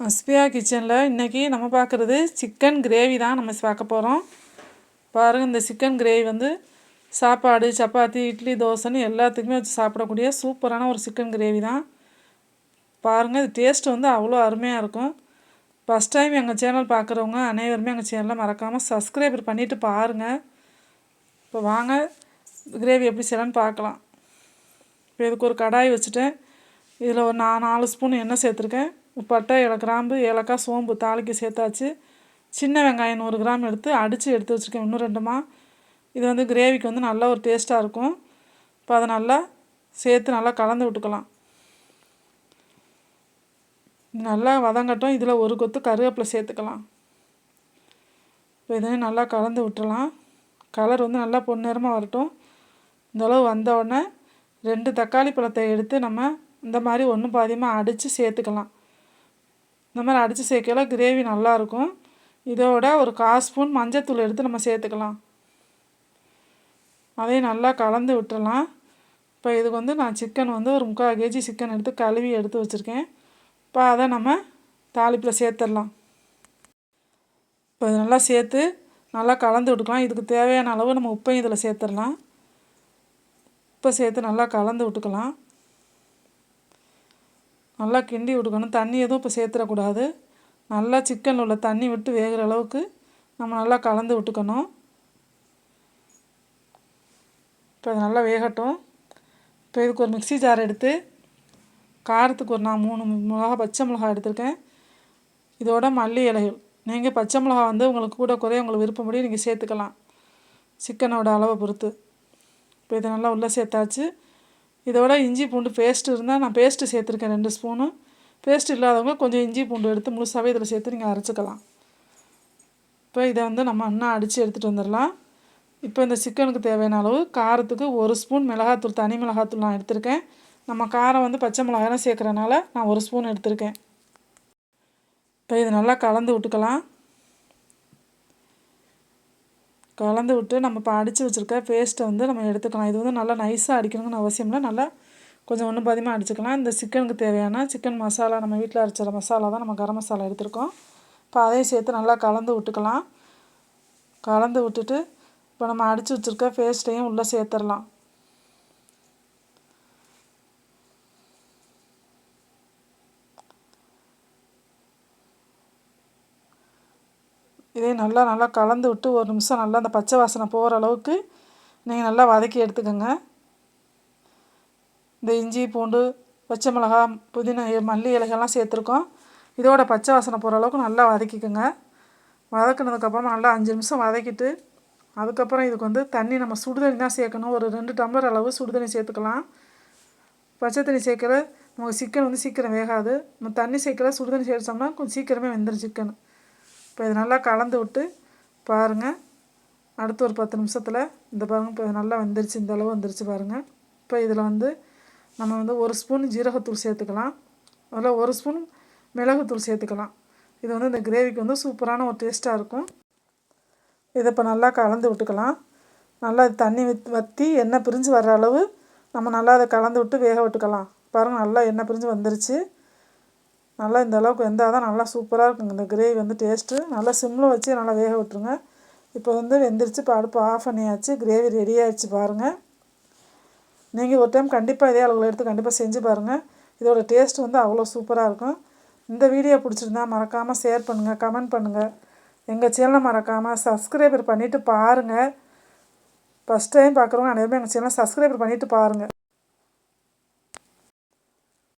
அஸ்பியா கிச்சனில் இன்றைக்கி நம்ம பார்க்குறது சிக்கன் கிரேவி தான் நம்ம பார்க்க போகிறோம் பாருங்கள் இந்த சிக்கன் கிரேவி வந்து சாப்பாடு சப்பாத்தி இட்லி தோசைன்னு எல்லாத்துக்குமே வச்சு சாப்பிடக்கூடிய சூப்பரான ஒரு சிக்கன் கிரேவி தான். பாருங்கள் இது டேஸ்ட் வந்து அவ்வளோ அருமையாக இருக்கும். ஃபஸ்ட் டைம் எங்கள் சேனல் பார்க்குறவங்க அனைவருமே எங்கள் சேனலை மறக்காமல் சப்ஸ்கிரைபர் பண்ணிவிட்டு பாருங்கள் இப்போ வாங்க கிரேவி எப்படி செய்யலான்னு பார்க்கலாம். இப்போ இதுக்கு ஒரு கடாய் வச்சுட்டேன். இதில் ஒரு நான் நாலு ஸ்பூன் எண்ணெய் சேர்த்துருக்கேன். பட்டை ஏழு கிராம்பு ஏலக்காய் சோம்பு தாளிக்கு சேர்த்தாச்சு. சின்ன வெங்காயம் நூறு கிராம் எடுத்து அடித்து எடுத்து வச்சுருக்கேன். இன்னும் ரெண்டுமா இது வந்து கிரேவிக்கு வந்து நல்லா ஒரு டேஸ்ட்டாக இருக்கும். இப்போ அதை நல்லா சேர்த்து நல்லா கலந்து விட்டுக்கலாம். நல்லா வதங்கட்டும். இதில் ஒரு கொத்து கருவேப்பிலை சேர்த்துக்கலாம். இப்போ இதையும் நல்லா கலந்து விட்டுலாம் கலர் வந்து நல்லா பொன்னிறமாக வரட்டும். இந்தளவு வந்த உடனே ரெண்டு தக்காளி பழத்தை எடுத்து நம்ம இந்த மாதிரி ஒன்று பாதியமாக அடித்து சேர்த்துக்கலாம். இந்த மாதிரி அடித்து சேர்க்கல கிரேவி நல்லாயிருக்கும். இதோட ஒரு கால் ஸ்பூன் மஞ்சத்தூள் எடுத்து நம்ம சேர்த்துக்கலாம். அதையும் நல்லா கலந்து விட்டுடலாம் இப்போ இதுக்கு வந்து நான் சிக்கன் வந்து ஒரு முக்கால் கேஜி சிக்கன் எடுத்து கழுவி எடுத்து வச்சுருக்கேன். இப்போ அதை நம்ம தாளிப்பில் சேர்த்துடலாம். இப்போ இது நல்லா சேர்த்து நல்லா கலந்து விட்டுக்கலாம். இதுக்கு தேவையான அளவு நம்ம உப்பையும் இதில் சேர்த்துடலாம். உப்பை சேர்த்து நல்லா கலந்து விட்டுக்கலாம். நல்லா கிண்டி விட்டுக்கணும் தண்ணி எதுவும் இப்போ சேர்த்துடக்கூடாது. நல்லா சிக்கனில் உள்ள தண்ணி விட்டு வேகிற அளவுக்கு நம்ம நல்லா கலந்து விட்டுக்கணும். இப்போ அது நல்லா வேகட்டும். இப்போ இதுக்கு ஒரு மிக்சி ஜார் எடுத்து காரத்துக்கு ஒரு நான் மூணு மிளகா பச்சை மிளகா எடுத்திருக்கேன். இதோட மல்லி இலைகள். நீங்கள் பச்சை மிளகா வந்து உங்களுக்கு கூட குறைய உங்களுக்கு விருப்பப்படி நீங்கள் சேர்த்துக்கலாம். சிக்கனோட அளவை பொறுத்து. இப்போ இதை நல்லா உள்ளே சேர்த்தாச்சு. இதோட இஞ்சி பூண்டு பேஸ்ட் இருந்தால் நான் பேஸ்ட்டு சேர்த்துருக்கேன் ரெண்டு ஸ்பூனு பேஸ்ட் இல்லாதவங்க கொஞ்சம் இஞ்சி பூண்டு எடுத்து முழுசாகவே இதில் சேர்த்து நீங்கள் அரைச்சிக்கலாம். இப்போ இதை வந்து நம்ம இன்னும் அடித்து எடுத்துகிட்டு வந்துடலாம். இப்போ இந்த சிக்கனுக்கு தேவையான அளவு காரத்துக்கு ஒரு ஸ்பூன் மிளகாத்தூள் தனி மிளகாத்தூள் நான் எடுத்திருக்கேன். நம்ம காரம் வந்து பச்சை மிளகாயெல்லாம் சேர்க்குறனால நான் ஒரு ஸ்பூன் எடுத்திருக்கேன். இப்போ இது நல்லா கலந்து விட்டுக்கலாம். கலந்து விட்டு நம்ம இப்போ அடித்து வச்சுருக்க பேஸ்ட்டை வந்து நம்ம எடுத்துக்கலாம். இது வந்து நல்லா நைஸாக அடிக்கணுங்கன்னு அவசியம் இல்லை. நல்லா கொஞ்சம் ஒன்று பாதியமாக அடிச்சுக்கலாம். இந்த சிக்கனுக்கு தேவையான சிக்கன் மசாலா நம்ம வீட்டில் அரைச்சிற மசாலா தான் நம்ம கரம் மசாலா எடுத்துருக்கோம். இப்போ அதையும் சேர்த்து நல்லா கலந்து விட்டுக்கலாம். கலந்து விட்டுட்டு இப்போ நம்ம அடித்து வச்சுருக்க பேஸ்ட்டையும் உள்ளே சேர்த்துடலாம். இதையும் நல்லா நல்லா கலந்து விட்டு ஒரு நிமிஷம் நல்லா அந்த பச்சை வாசனை போகிற அளவுக்கு நீங்கள் நல்லா வதக்கி எடுத்துக்கோங்க. இந்த இஞ்சி பூண்டு பச்சை மிளகா புதினா மல்லி இலைகள்லாம் சேர்த்துருக்கோம். இதோட பச்சை வாசனை போகிற அளவுக்கு நல்லா வதக்கிக்கோங்க. வதக்கினதுக்கப்புறமா நல்லா அஞ்சு நிமிஷம் வதக்கிட்டு அதுக்கப்புறம் இதுக்கு வந்து தண்ணி நம்ம சுடுதண்ணி தான் சேர்க்கணும். ஒரு ரெண்டு டம்ளர் அளவு சுடுதண்ணி சேர்த்துக்கலாம். பச்சை தண்ணி சேர்க்கல நமக்கு சிக்கன் வந்து சீக்கிரம் வேகாது. நம்ம தண்ணி சேர்க்கல சுடுதண்ணி சேர்த்தோம்னா கொஞ்சம் சீக்கிரமே வெந்துடும் சிக்கன். இப்போ இது நல்லா கலந்து விட்டு பாருங்கள் அடுத்து ஒரு பத்து நிமிஷத்தில் இந்த பாருங்கள் இப்போ நல்லா வந்துருச்சு இந்த அளவு வந்துருச்சு பாருங்கள் இப்போ இதில் வந்து நம்ம வந்து ஒரு ஸ்பூன் ஜீரகத்தூள் சேர்த்துக்கலாம். அதில் ஒரு ஸ்பூன் மிளகுத்தூள் சேர்த்துக்கலாம். இது வந்து இந்த கிரேவிக்கு வந்து சூப்பரான ஒரு டேஸ்ட்டாக இருக்கும். இதை இப்போ நல்லா கலந்து விட்டுக்கலாம். நல்லா தண்ணி வற்றி எண்ணெய் பிரிஞ்சு வர்ற அளவு நம்ம நல்லா அதை கலந்து விட்டு வேக விட்டுக்கலாம். பாருங்கள் நல்லா எண்ணெய் பிரிஞ்சு வந்துருச்சு. நல்லா இந்த அளவுக்கு வெந்தால் தான் நல்லா சூப்பராக இருக்குங்க. இந்த கிரேவி வந்து டேஸ்ட்டு நல்லா சிம்மில் வச்சு நல்லா வேக விட்டுருங்க. இப்போ வந்து வெந்துருச்சு இப்போ அடுப்பு ஆஃப் பண்ணியாச்சு. கிரேவி ரெடி ஆகிடுச்சு பாருங்கள் நீங்கள் ஒரு டைம் கண்டிப்பாக இதே அளவில் எடுத்து கண்டிப்பாக செஞ்சு பாருங்கள் இதோட டேஸ்ட் வந்து அவ்வளோ சூப்பராக இருக்கும். இந்த வீடியோ பிடிச்சிருந்தா மறக்காமல் ஷேர் பண்ணுங்கள் கமெண்ட் பண்ணுங்கள் எங்கள் சேனலை மறக்காமல் சப்ஸ்கிரைபர் பண்ணிவிட்டு பாருங்கள் ஃபஸ்ட் டைம் பார்க்குறவங்க அனைவருமே எங்கள் சேனலை சப்ஸ்கிரைபர் பண்ணிவிட்டு பாருங்கள்